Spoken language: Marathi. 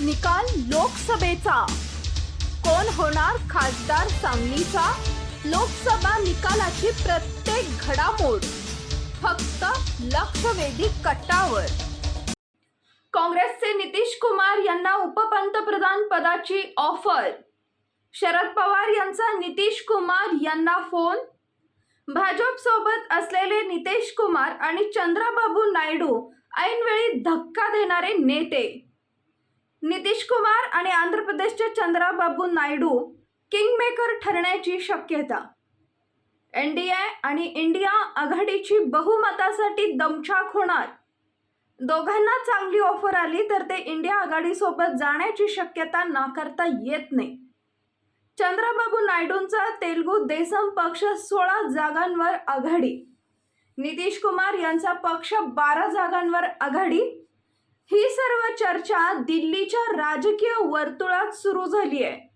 निकाल लोकसभेचा. कोण होणार खासदार सांगलीचा? लोकसभा निकालाची प्रत्येक घडामोड. फक्त लक्षवेधी कट्टावर. काँग्रेसचे नितीश कुमार यांना उपपंतप्रधान पदाची ऑफर. शरद पवार यांचा नितीश कुमार यांना फोन. भाजप सोबत असलेले नितेश कुमार आणि चंद्राबाबू नायडू ऐनवेळी धक्का देणारे नेते. नितीश कुमार आणि आंध्र प्रदेशचे चंद्राबाबू नायडू किंगमेकर ठरण्याची शक्यता. एन डी ए आणि इंडिया आघाडीची बहुमतासाठी दमछाक होणार. दोघांना चांगली ऑफर आली तर ते इंडिया आघाडीसोबत जाण्याची शक्यता नाकारता येत नाही. चंद्रबाबू नायडूंचा तेलगू देसम पक्ष सोळा जागांवर आघाडी. नितीश कुमार यांचा पक्ष बारा जागांवर आघाडी. ही सर्व चर्चा दिल्लीच्या राजकीय वर्तुळात सुरू झाली आहे.